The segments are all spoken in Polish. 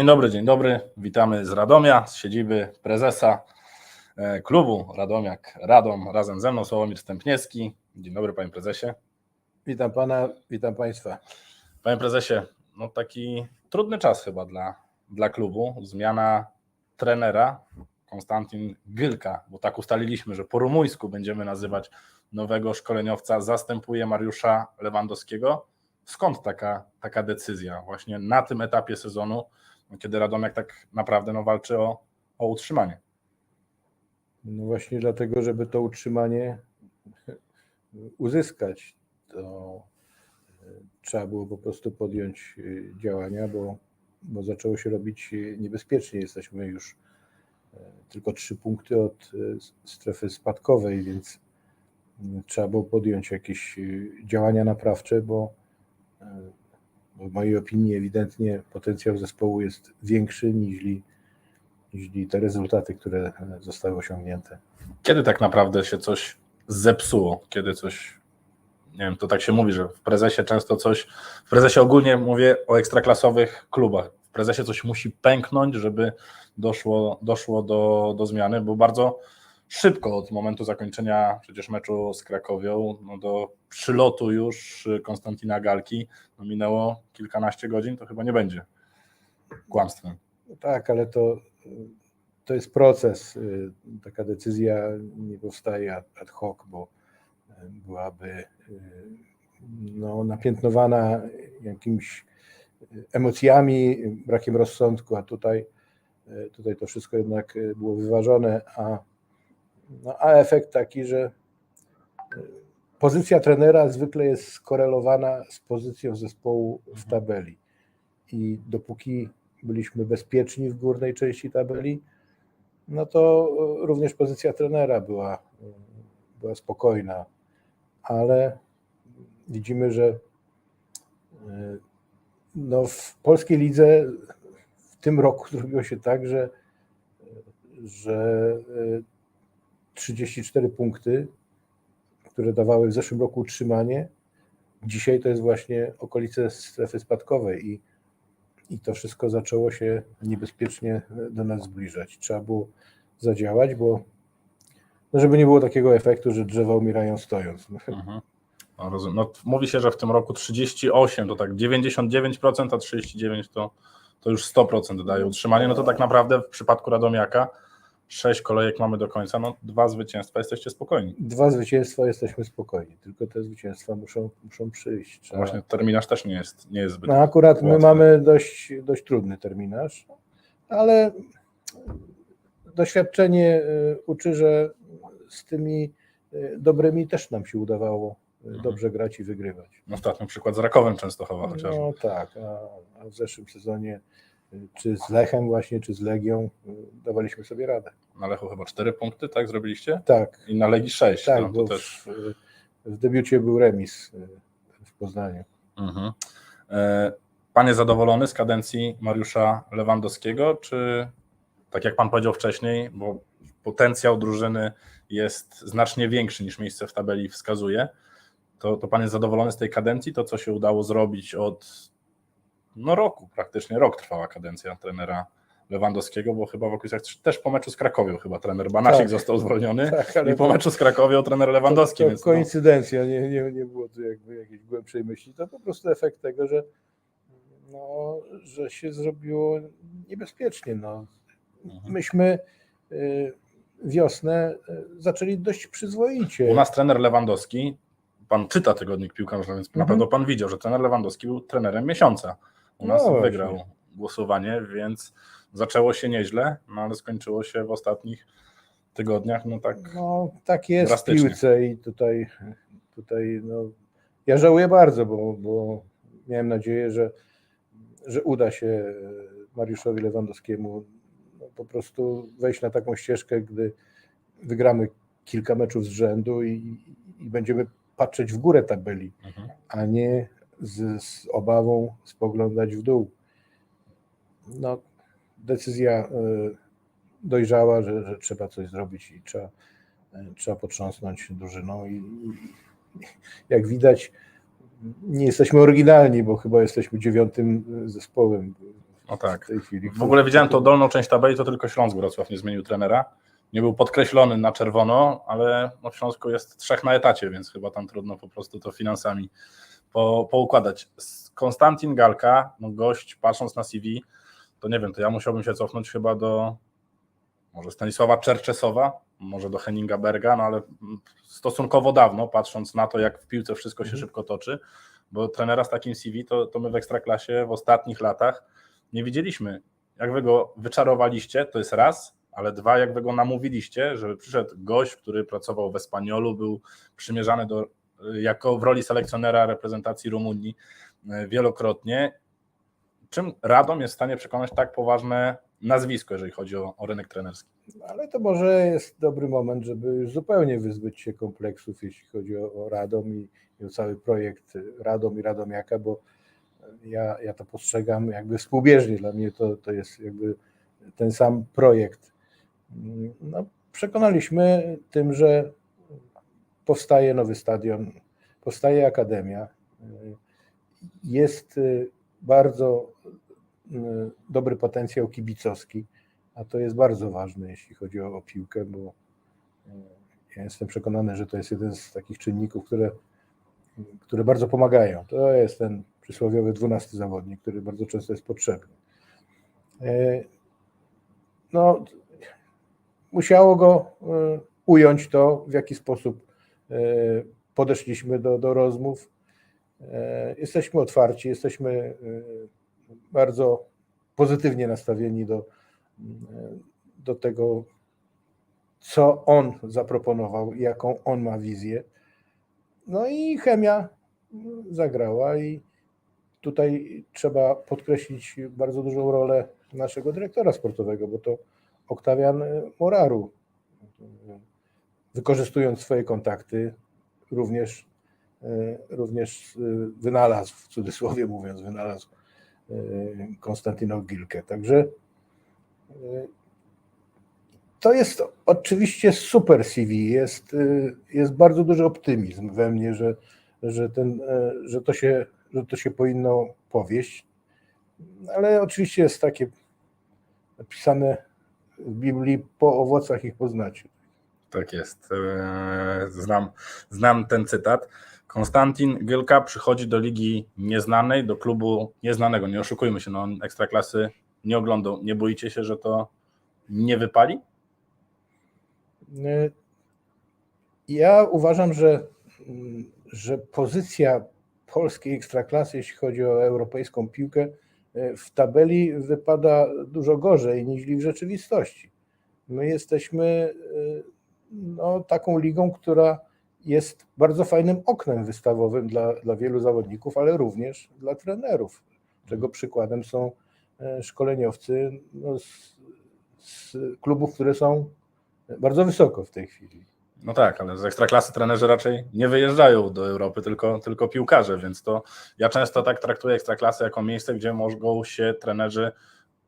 Dzień dobry, dzień dobry. Witamy z Radomia, z siedziby prezesa e, klubu Radomiak Radom. Razem ze mną Sławomir Stępniewski. Dzień dobry panie prezesie. Witam pana, witam państwa. Panie prezesie, no taki trudny czas chyba dla, dla klubu. Zmiana trenera Konstantin Gylka, bo tak ustaliliśmy, że po rumuńsku będziemy nazywać nowego szkoleniowca, zastępuje Mariusza Lewandowskiego. Skąd taka, taka decyzja właśnie na tym etapie sezonu, kiedy Radomiak tak naprawdę no, walczy o, o utrzymanie? No właśnie dlatego, żeby to utrzymanie uzyskać, to e, trzeba było po prostu podjąć e, działania, bo, bo zaczęło się robić e, niebezpiecznie. Jesteśmy już tylko trzy punkty od strefy spadkowej, więc trzeba było podjąć jakieś działania naprawcze, bo w mojej opinii ewidentnie potencjał zespołu jest większy niż te rezultaty, które zostały osiągnięte. Kiedy tak naprawdę się coś zepsuło? Kiedy coś, nie wiem, to tak się mówi, że w prezesie często coś, w prezesie ogólnie mówię o ekstraklasowych klubach. W prezesie coś musi pęknąć, żeby doszło, doszło do, do zmiany, bo bardzo szybko od momentu zakończenia przecież meczu z Krakowią no do przylotu już Konstantina Galki no minęło kilkanaście godzin, to chyba nie będzie kłamstwem. No tak, ale to, y, to jest proces. y, Taka decyzja nie powstaje ad- hoc, bo y, byłaby y, no, napiętnowana jakimiś y, emocjami, brakiem rozsądku, a tutaj, y, tutaj to wszystko jednak y, było wyważone, a, no, a efekt taki, że y, pozycja trenera zwykle jest skorelowana z pozycją zespołu w tabeli. I dopóki byliśmy bezpieczni w górnej części tabeli, no to e, również pozycja trenera była, e, była spokojna, ale widzimy, że no w polskiej lidze w tym roku zrobiło się tak, że, że 34 punkty, które dawały w zeszłym roku utrzymanie, dzisiaj to jest właśnie okolice strefy spadkowej i i to wszystko zaczęło się niebezpiecznie do nas zbliżać. Trzeba było zadziałać, bo no żeby nie było takiego efektu, że drzewa umierają stojąc. Mhm. No, rozumiem. No, mówi się, że w tym roku 38 to tak 99%, a 39 to, to już 100% daje utrzymanie. No to tak naprawdę w przypadku Radomiaka sześć kolejek mamy do końca, no dwa zwycięstwa, jesteście spokojni. Dwa zwycięstwa jesteśmy spokojni, tylko te zwycięstwa muszą, muszą przyjść. Trzeba... Właśnie terminarz też nie jest, nie jest zbyt No akurat my łatwy. mamy dość, dość trudny terminarz, ale doświadczenie y, uczy, że z tymi y, dobrymi też nam się udawało y, Mhm. dobrze grać i wygrywać. No, Ostatnio przykład z Rakowem Częstochowa chociażby. No tak, a, w zeszłym sezonie czy z Lechem właśnie, czy z Legią y, dawaliśmy sobie radę. Na Lechu chyba cztery punkty, tak zrobiliście? Tak, I na Legii sześć. tak, no, bo też... w, w debiucie był remis y, w Poznaniu. Mhm. E, Pan jest zadowolony z kadencji Mariusza Lewandowskiego, czy tak jak Pan powiedział wcześniej, bo potencjał drużyny jest znacznie większy niż miejsce w tabeli wskazuje, to, to Pan jest zadowolony z tej kadencji, to co się udało zrobić od no, roku, praktycznie rok trwała kadencja trenera Lewandowskiego, bo chyba w okolicach też po meczu z Krakowią chyba trener Banasik Tak. został zwolniony Tak, i po meczu z Krakowią trener Lewandowski, to, to no, koincydencja, nie, nie, nie było tu jakby jakiejś głębszej myśli. To po prostu efekt tego, że, no, że się zrobiło niebezpiecznie. No. Mhm. Myśmy y, wiosnę y, zaczęli dość przyzwoicie. U nas trener Lewandowski, pan czyta tygodnik piłkarza, więc na Mhm. pewno pan widział, że trener Lewandowski był trenerem miesiąca. U nas No właśnie. wygrał głosowanie, więc zaczęło się nieźle, no ale skończyło się w ostatnich tygodniach, no tak. No, tak jest w piłce i tutaj, tutaj no, ja żałuję bardzo, bo, bo miałem nadzieję, że, że uda się e, Mariuszowi Lewandowskiemu no, po prostu wejść na taką ścieżkę, gdy wygramy kilka meczów z rzędu i, i będziemy patrzeć w górę tabeli, Mhm. a nie z, z obawą spoglądać w dół. No, decyzja e, dojrzała, że, że trzeba coś zrobić i trzeba, e, trzeba potrząsnąć drużyną i, i jak widać nie jesteśmy oryginalni, bo chyba jesteśmy dziewiątym zespołem No tak. w tej chwili. W ogóle widziałem tą dolną część tabeli, to tylko Śląsk Wrocław nie zmienił trenera. Nie był podkreślony na czerwono, ale no w Śląsku jest trzech na etacie, więc chyba tam trudno po prostu to finansami po, poukładać. Konstantin Galka, no gość, patrząc na CV, to nie wiem, to ja musiałbym się cofnąć chyba do może Stanisława Czerczesowa, może do Henninga Berga, no ale stosunkowo dawno, patrząc na to, jak w piłce wszystko się Mhm. szybko toczy, bo trenera z takim CV to, to my w Ekstraklasie w ostatnich latach nie widzieliśmy. Jak wy go wyczarowaliście, to jest raz, ale dwa, jak wy go namówiliście, żeby przyszedł gość, który pracował w Espaniolu, był przymierzany do, jako w roli selekcjonera reprezentacji Rumunii e, wielokrotnie. Czym Radom jest w stanie przekonać tak poważne nazwisko, jeżeli chodzi o, o rynek trenerski? Ale to może jest dobry moment, żeby zupełnie wyzbyć się kompleksów, jeśli chodzi o, o Radom i, i o cały projekt Radom i Radomiaka, bo ja, ja to postrzegam jakby współbieżnie. Dla mnie to, to jest jakby ten sam projekt. No, przekonaliśmy tym, że powstaje nowy stadion, powstaje akademia. Jest y, bardzo y, dobry potencjał kibicowski, a to jest bardzo ważne, jeśli chodzi o, o piłkę, bo y, ja jestem przekonany, że to jest jeden z takich czynników, które, które bardzo pomagają. To jest ten przysłowiowy dwunasty zawodnik, który bardzo często jest potrzebny. No, musiało go ująć to, w jaki sposób podeszliśmy do, do rozmów. Y, Jesteśmy otwarci, jesteśmy y, bardzo pozytywnie nastawieni do, do tego, co on zaproponował, jaką on ma wizję. No i chemia zagrała i tutaj trzeba podkreślić bardzo dużą rolę naszego dyrektora sportowego, bo to Oktawian Moraru, wykorzystując swoje kontakty, również, y, również y, wynalazł, w cudzysłowie mówiąc, wynalazł y, Konstantino Gilkę. Także to jest oczywiście super CV, jest, jest bardzo duży optymizm we mnie, że, że, ten, że, to się, że to się powinno powieść, ale oczywiście jest takie napisane w Biblii, po owocach ich poznacie. Tak jest. Eee, Znam, znam ten cytat. Konstantin Gylka przychodzi do ligi nieznanej, do klubu nieznanego. Nie oszukujmy się, no on ekstraklasy nie oglądał. Nie boicie się, że to nie wypali? Y, Ja uważam, że, że pozycja polskiej ekstraklasy, jeśli chodzi o europejską piłkę, y, w tabeli wypada dużo gorzej niż w rzeczywistości. My jesteśmy no, taką ligą, która jest bardzo fajnym oknem wystawowym dla, dla wielu zawodników, ale również dla trenerów, czego przykładem są y, szkoleniowcy no, z, z klubów, które są bardzo wysoko w tej chwili. No tak, ale z ekstraklasy trenerzy raczej nie wyjeżdżają do Europy, tylko, tylko piłkarze, więc to ja często tak traktuję ekstraklasę jako miejsce, gdzie mogą się trenerzy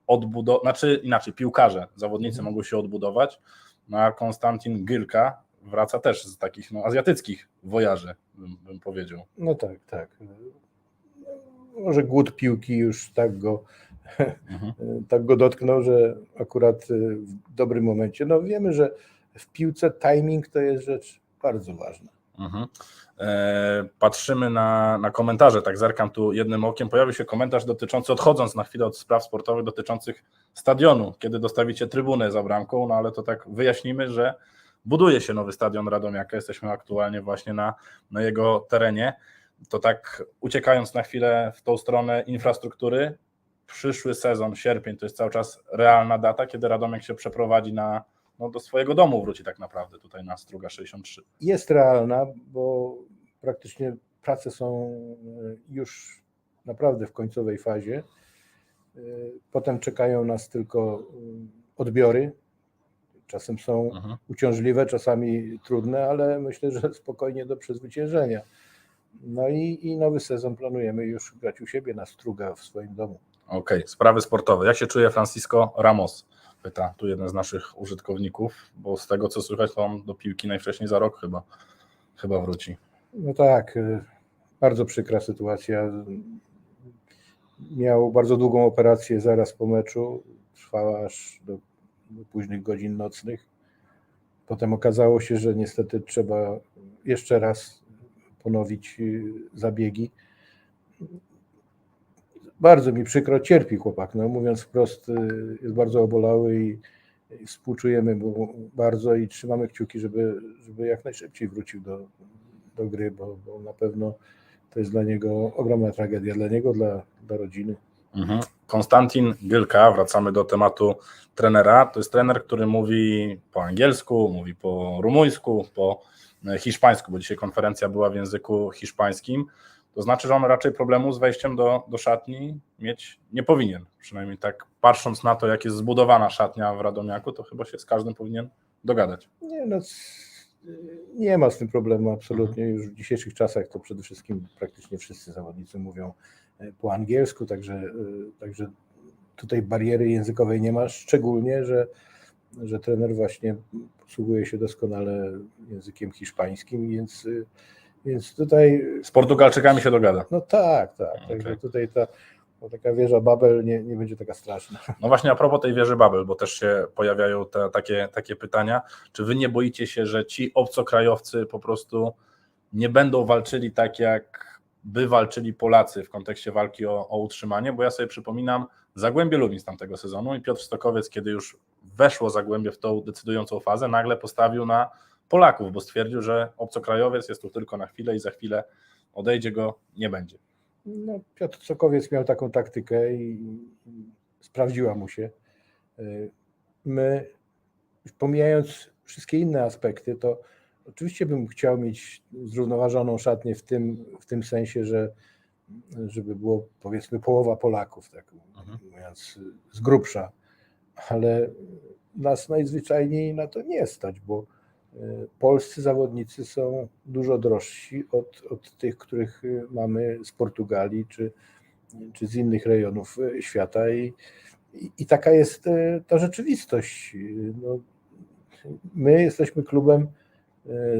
odbudować, znaczy inaczej, piłkarze, zawodnicy Mhm. mogą się odbudować, no a Konstantin Gylka wraca też z takich no, azjatyckich wojaży, bym, bym powiedział. No tak, tak. Może głód piłki już tak go, Mhm. tak go dotknął, że akurat w dobrym momencie. No wiemy, że w piłce timing to jest rzecz bardzo ważna. Mhm. E, patrzymy na, na komentarze, tak zerkam tu jednym okiem. Pojawił się komentarz dotyczący, odchodząc na chwilę od spraw sportowych, dotyczących stadionu, kiedy dostawicie trybunę za bramką, no ale to tak wyjaśnimy, że buduje się nowy stadion Radomiaka, jesteśmy aktualnie właśnie na, na jego terenie. To tak uciekając na chwilę w tą stronę infrastruktury, przyszły sezon, sierpień, to jest cały czas realna data, kiedy Radomiak się przeprowadzi na, no, do swojego domu, wróci tak naprawdę tutaj na Struga 63. Jest realna, bo praktycznie prace są już naprawdę w końcowej fazie. Potem czekają nas tylko odbiory. Czasem są Mhm. uciążliwe, czasami trudne, ale myślę, że spokojnie do przezwyciężenia. No i, i nowy sezon planujemy już grać u siebie na Struga w swoim domu. Okej, sprawy sportowe. Jak się czuje Francisco Ramos? Pyta tu jeden z naszych użytkowników, bo z tego co słychać, to on do piłki najwcześniej za rok chyba, chyba wróci. No tak, y, bardzo przykra sytuacja. miał bardzo długą operację zaraz po meczu, trwała aż do, do późnych godzin nocnych. Potem okazało się, że niestety trzeba jeszcze raz ponowić y, zabiegi. Bardzo mi przykro, cierpi chłopak, no mówiąc wprost, y, jest bardzo obolały i, współczujemy mu bardzo i trzymamy kciuki, żeby, żeby jak najszybciej wrócił do, do gry, bo, bo na pewno to jest dla niego ogromna tragedia, dla niego, dla, dla rodziny. Mhm. Konstantin Gylka, wracamy do tematu trenera. To jest trener, który mówi po angielsku, mówi po rumuńsku, po e, hiszpańsku, bo dzisiaj konferencja była w języku hiszpańskim. To znaczy, że on raczej problemu z wejściem do, do szatni mieć nie powinien. Przynajmniej tak patrząc na to, jak jest zbudowana szatnia w Radomiaku, to chyba się z każdym powinien dogadać. Nie, no, nie ma z tym problemu absolutnie. Już w dzisiejszych czasach to przede wszystkim praktycznie wszyscy zawodnicy mówią e, po angielsku, także, e, także tutaj bariery językowej nie ma, szczególnie, że, że trener właśnie posługuje się doskonale językiem hiszpańskim, więc, e, więc tutaj Z Portugalczykami się dogada. no tak, tak, Okej. także tutaj ta, ta taka wieża Babel nie, nie będzie taka straszna. No właśnie a propos tej wieży Babel, bo też się pojawiają te, takie, takie pytania, czy wy nie boicie się, że ci obcokrajowcy po prostu nie będą walczyli tak, jak by walczyli Polacy w kontekście walki o, o utrzymanie, bo ja sobie przypominam Zagłębie Lubin z tamtego sezonu i Piotr Stokowiec, kiedy już weszło Zagłębie w tą decydującą fazę, nagle postawił na Polaków, bo stwierdził, że obcokrajowiec jest tu tylko na chwilę i za chwilę odejdzie go, nie będzie. No, Piotr Sokowiec miał taką taktykę i sprawdziła mu się. Y, My, pomijając wszystkie inne aspekty, to oczywiście bym chciał mieć zrównoważoną szatnię w tym, w tym sensie, że żeby było powiedzmy połowa Polaków, tak Mhm. mówiąc z grubsza, ale nas najzwyczajniej na to nie stać, bo polscy zawodnicy są dużo drożsi od, od tych, których y, mamy z Portugalii czy, czy z innych rejonów y, świata i, i, i taka jest y, ta rzeczywistość. No, my jesteśmy klubem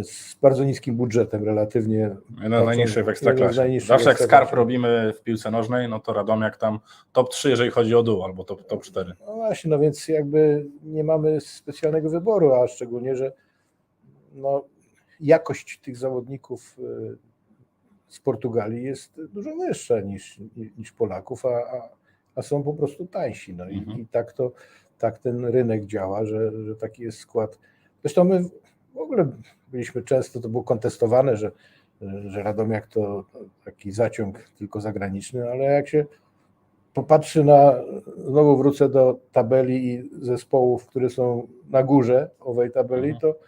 z bardzo niskim budżetem relatywnie. Najniższych w Ekstraklasie. najniższych Zawsze jak skarb robimy w piłce nożnej, no to Radomiak tam top 3, jeżeli chodzi o dół, albo top, top 4. No właśnie, no więc jakby nie mamy specjalnego wyboru, a szczególnie, że no, jakość tych zawodników y, z Portugalii jest dużo wyższa niż, niż Polaków, a, a, a są po prostu tańsi. No i, Mhm. i tak to tak ten rynek działa, że, że taki jest skład. Zresztą my w ogóle byliśmy często, to było kontestowane, że, że Radomiak to taki zaciąg tylko zagraniczny, ale jak się popatrzy na, znowu wrócę do tabeli i zespołów, które są na górze owej tabeli, Mhm. to,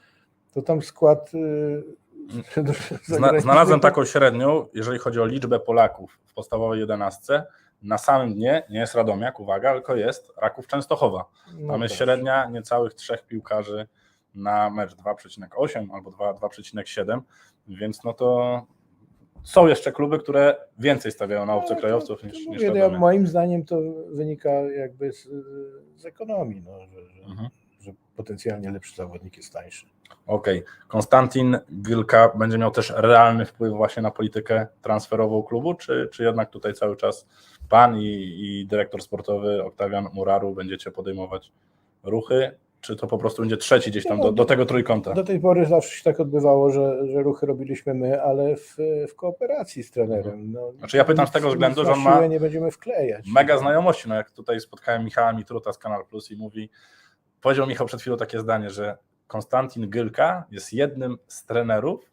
to tam skład y, Zna, zagraniczny znalazłem taką średnią, jeżeli chodzi o liczbę Polaków w podstawowej jedenastce. Na samym dnie nie jest Radomiak, uwaga, tylko jest Raków Częstochowa. no Tam jest tak. średnia niecałych trzech piłkarzy na mecz 2,8 albo 2 2,7, więc no to są jeszcze kluby, które więcej stawiają na obcokrajowców No, to- niż, to niż mówię, ja, Radomiak. Moim zdaniem to wynika jakby z, z ekonomii, no, że, że, Mhm. Że potencjalnie lepszy zawodnik jest tańszy. Okej. Konstantin Gylka będzie miał też realny wpływ właśnie na politykę transferową klubu, czy, czy jednak tutaj cały czas pan i, i dyrektor sportowy Oktawian Muraru będziecie podejmować ruchy, czy to po prostu będzie trzeci gdzieś tam do, do tego trójkąta? Do tej pory zawsze się tak odbywało, że, że ruchy robiliśmy my, ale w, w kooperacji z trenerem. No, Znaczy ja pytam z tego względu, że on ma nie będziemy wklejać. Mega znajomości, no jak tutaj spotkałem Michała Mitruta z Kanal Plus i mówi, powiedział Michał przed chwilą takie zdanie, że Konstantin Gylka jest jednym z trenerów,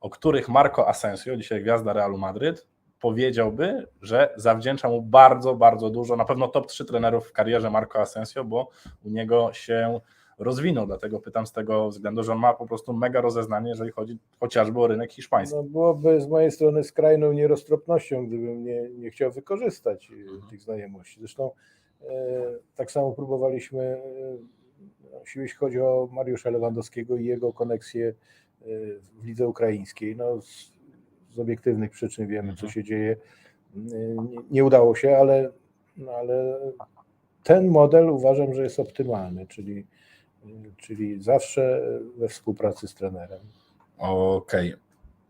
o których Marco Asensio, dzisiaj gwiazda Realu Madryt, powiedziałby, że zawdzięcza mu bardzo, bardzo dużo, na pewno top 3 trenerów w karierze Marco Asensio, bo u niego się rozwinął, dlatego pytam z tego względu, że on ma po prostu mega rozeznanie, jeżeli chodzi chociażby o rynek hiszpański. No, byłoby z mojej strony skrajną nieroztropnością, gdybym nie, nie chciał wykorzystać e, Mhm. tych znajomości. Zresztą tak samo próbowaliśmy, e, jeśli chodzi o Mariusza Lewandowskiego i jego koneksję e, w lidze ukraińskiej. No, z, z obiektywnych przyczyn wiemy, co Mhm. się dzieje. E, Nie, nie udało się, ale, no, ale ten model uważam, że jest optymalny, czyli, e, czyli zawsze we współpracy z trenerem. Okej.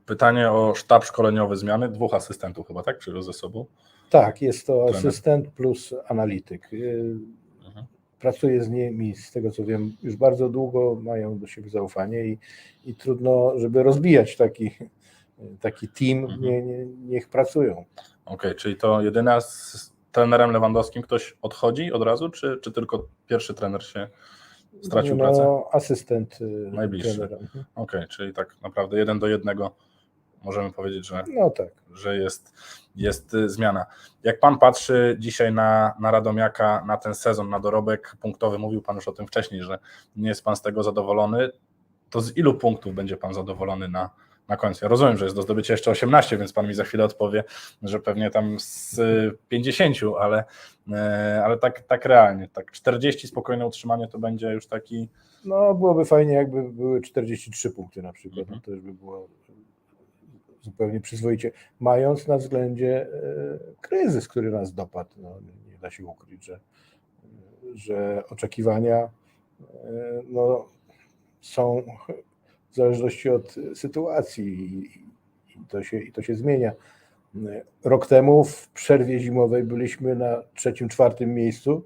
Pytanie o sztab szkoleniowy zmiany. Dwóch asystentów chyba, tak? Przyjął ze sobą. Tak, jest to Trener. asystent plus analityk. Y, Mhm. Pracuję z nimi, z tego co wiem, już bardzo długo, mają do siebie zaufanie i, i trudno, żeby rozbijać taki, taki team, Mhm. nie, nie, niech pracują. Okej, czyli to jedyna z trenerem Lewandowskim ktoś odchodzi od razu, czy, czy tylko pierwszy trener się stracił no, pracę? Asystent y, Najbliższy. Mhm. Okej, czyli tak naprawdę jeden do jednego możemy powiedzieć, że, No tak. że jest, jest y, zmiana. Jak pan patrzy dzisiaj na, na Radomiaka, na ten sezon, na dorobek punktowy, mówił pan już o tym wcześniej, że nie jest pan z tego zadowolony, to z ilu punktów będzie pan zadowolony na, na końcu? Ja rozumiem, że jest do zdobycia jeszcze 18, więc pan mi za chwilę odpowie, że pewnie tam z y, 50, ale, y, ale tak, tak realnie, tak 40 spokojne utrzymanie to będzie już taki No byłoby fajnie, jakby były 43 punkty na przykład. Mhm. No, to już by było zupełnie przyzwoicie. Mając na względzie e, kryzys, który nas dopadł. No, nie da się ukryć, że, że oczekiwania e, no, są w zależności od sytuacji i, to się, i to się zmienia. Rok temu w przerwie zimowej byliśmy na trzecim, czwartym miejscu.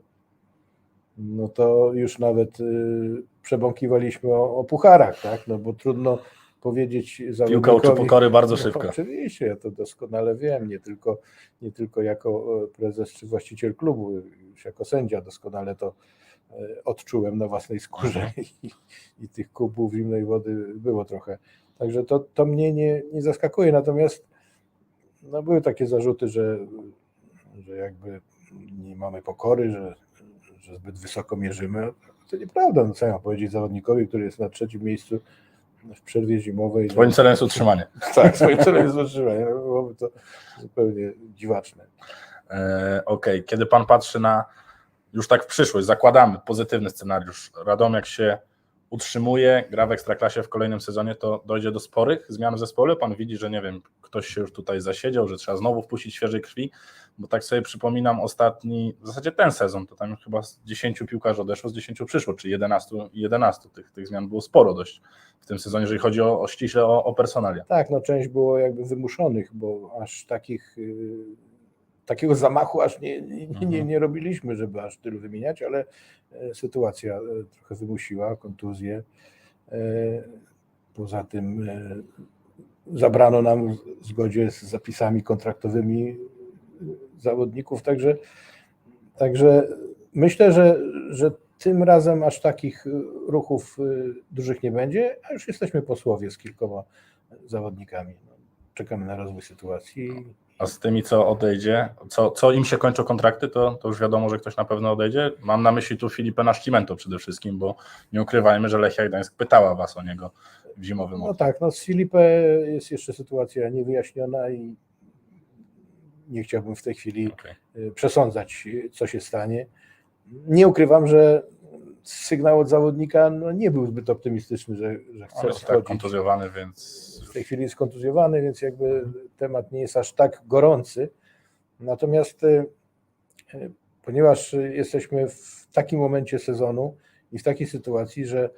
No to już nawet y, przebąkiwaliśmy o, o pucharach, tak? No bo trudno powiedzieć piłka uczy pokory bardzo No, szybko. oczywiście, ja to doskonale wiem, nie tylko, nie tylko jako e, prezes czy właściciel klubu, już jako sędzia doskonale to e, odczułem na własnej skórze i, i tych kubów zimnej wody było trochę. Także to, to mnie nie, nie zaskakuje, natomiast no, były takie zarzuty, że, że jakby nie mamy pokory, że, że zbyt wysoko mierzymy. To nieprawda, no co ja mam powiedzieć zawodnikowi, który jest na trzecim miejscu w przerwie zimowej. Twoim że- celem jest utrzymanie. tak, swoim celem jest utrzymanie. No, Byłoby to zupełnie dziwaczne. E, Okej, kiedy pan patrzy na już tak w przyszłość, zakładamy pozytywny scenariusz, Radomiak się utrzymuje, gra w Ekstraklasie w kolejnym sezonie, to dojdzie do sporych zmian w zespole? Pan widzi, że nie wiem, ktoś się już tutaj zasiedział, że trzeba znowu wpuścić świeżej krwi, bo tak sobie przypominam ostatni, w zasadzie ten sezon, to tam chyba z 10 piłkarzy odeszło, z 10 przyszło, czyli 11 i 11. Tych, tych zmian było sporo dość w tym sezonie, jeżeli chodzi o, o ściśle o, o personalia. Tak, no część było jakby wymuszonych, bo aż takich, y, takiego zamachu aż nie, nie, nie, Mhm. nie robiliśmy, żeby aż tylu wymieniać, ale e, sytuacja e, trochę wymusiła, kontuzje. E, Poza tym zabrano nam w zgodzie z zapisami kontraktowymi zawodników, także, także myślę, że, że tym razem aż takich ruchów dużych nie będzie, a już jesteśmy posłowie z kilkoma zawodnikami. No, Czekamy na rozwój sytuacji. A z tymi, co odejdzie, co, co im się kończą kontrakty, to, to już wiadomo, że ktoś na pewno odejdzie. Mam na myśli tu Filipę Naszcimento przede wszystkim, bo nie ukrywajmy, że Lechia Gdańsk pytała was o niego w zimowym No tak, no z Filipe jest jeszcze sytuacja niewyjaśniona i nie chciałbym w tej chwili Okej. y, przesądzać, co się stanie. Nie ukrywam, że sygnał od zawodnika no, nie był zbyt optymistyczny, że, że chce jest tak kontuzjowany, więc w tej chwili jest kontuzjowany, więc jakby temat nie jest aż tak gorący. Natomiast y, y, ponieważ jesteśmy w takim momencie sezonu i w takiej sytuacji, że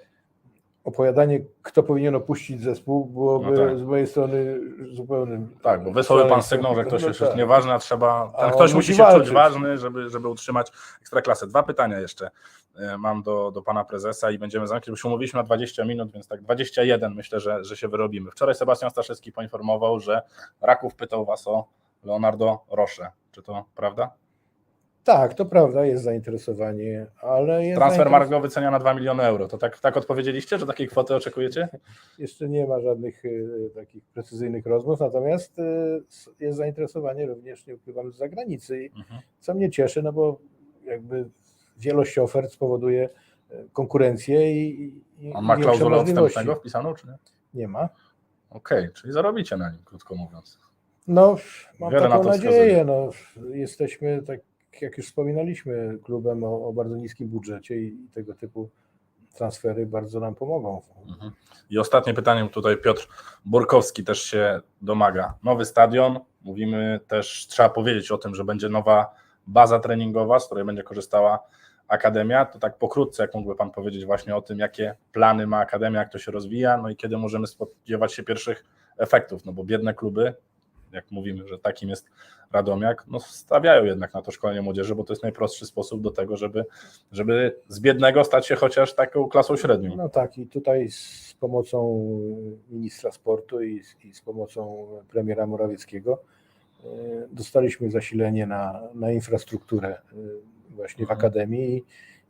opowiadanie, kto powinien opuścić zespół, byłoby No tak. z mojej strony zupełnym. tak, bo wysłał pan sygnał, że ktoś No już tak. jest nieważny, a trzeba, A ktoś musi się walczyć. czuć ważny, żeby, żeby utrzymać ekstraklasę. Dwa pytania jeszcze e, mam do, do pana prezesa i będziemy zamknąć, bo się umówiliśmy na 20 minut, więc tak 21 myślę, że, że się wyrobimy. Wczoraj Sebastian Staszewski poinformował, że Raków pytał was o Leonardo Rosze. Czy to prawda? Tak, to prawda, jest zainteresowanie, ale jest Transfer zainteres- Mark go wycenia na 2 miliony euro. To tak, tak odpowiedzieliście, że takiej kwoty oczekujecie? Jeszcze nie ma żadnych y, takich precyzyjnych rozmów, natomiast y, s- jest zainteresowanie również, nie ukrywam, z zagranicy. Mhm. co mnie cieszy, no bo jakby wielość ofert spowoduje y, konkurencję i, i On ma klauzulę odstępnego wpisaną, czy nie? Nie ma. Okej, czyli zarobicie na nim, krótko mówiąc. No, mam Wiele na taką to nadzieję. No, jesteśmy, tak jak już wspominaliśmy, klubem o, o bardzo niskim budżecie i, tego typu transfery bardzo nam pomogą. Mhm. I ostatnie pytanie, tutaj Piotr Borkowski też się domaga. Nowy stadion, mówimy też, trzeba powiedzieć o tym, że będzie nowa baza treningowa, z której będzie korzystała Akademia. To tak pokrótce, jak mógłby Pan powiedzieć właśnie o tym, jakie plany ma Akademia, jak to się rozwija, no i kiedy możemy spodziewać się pierwszych efektów, no bo biedne kluby jak mówimy, że takim jest Radomiak, no stawiają jednak na to szkolenie młodzieży, bo to jest najprostszy sposób do tego, żeby, żeby z biednego stać się chociaż taką klasą średnią. No tak, i tutaj z pomocą ministra sportu i, i z pomocą premiera Morawieckiego e, dostaliśmy zasilenie na, na infrastrukturę e, właśnie w Mhm. Akademii i,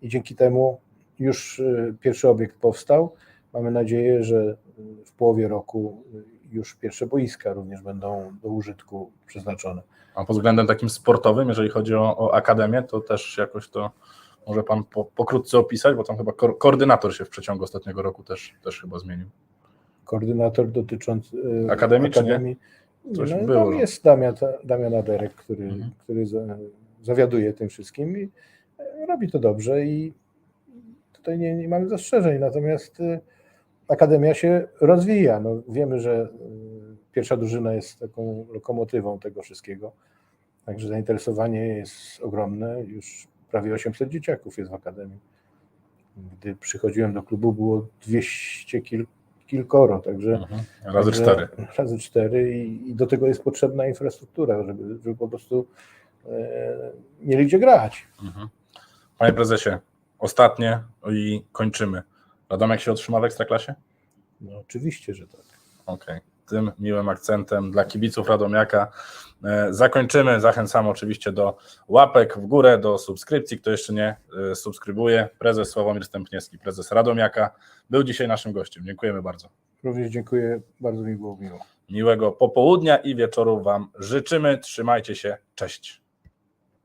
i dzięki temu już e, pierwszy obiekt powstał. Mamy nadzieję, że w połowie roku już pierwsze boiska również będą do użytku przeznaczone. A pod względem takim sportowym, jeżeli chodzi o, o akademię, to też jakoś to może Pan po, pokrótce opisać, bo tam chyba ko- koordynator się w przeciągu ostatniego roku też, też chyba zmienił. koordynator dotyczący e, Akademii, czy nie? Coś no, było, Tam że- jest Damian, Damian Aderek, który, Mhm. który za, zawiaduje tym wszystkim i e, robi to dobrze i tutaj nie, nie mamy zastrzeżeń, natomiast e, Akademia się rozwija. No, wiemy, że e, pierwsza drużyna jest taką lokomotywą tego wszystkiego, także zainteresowanie jest ogromne, już prawie 800 dzieciaków jest w Akademii. Gdy przychodziłem do klubu było 200 kil, kilkoro, także Mhm. Razy Także cztery. Razy cztery i, i do tego jest potrzebna infrastruktura, żeby, żeby po prostu e, mieli gdzie grać. Mhm. Panie prezesie, ostatnie i kończymy. Radomiak się otrzyma w Ekstraklasie? No oczywiście, że tak. Okej. Tym miłym akcentem dla kibiców Radomiaka e, zakończymy. Zachęcamy oczywiście do łapek w górę, do subskrypcji. Kto jeszcze nie e, subskrybuje, prezes Sławomir Stępniewski, prezes Radomiaka, był dzisiaj naszym gościem. Dziękujemy bardzo. Również dziękuję, bardzo mi było miło. Miłego popołudnia i wieczoru Wam życzymy. Trzymajcie się. Cześć.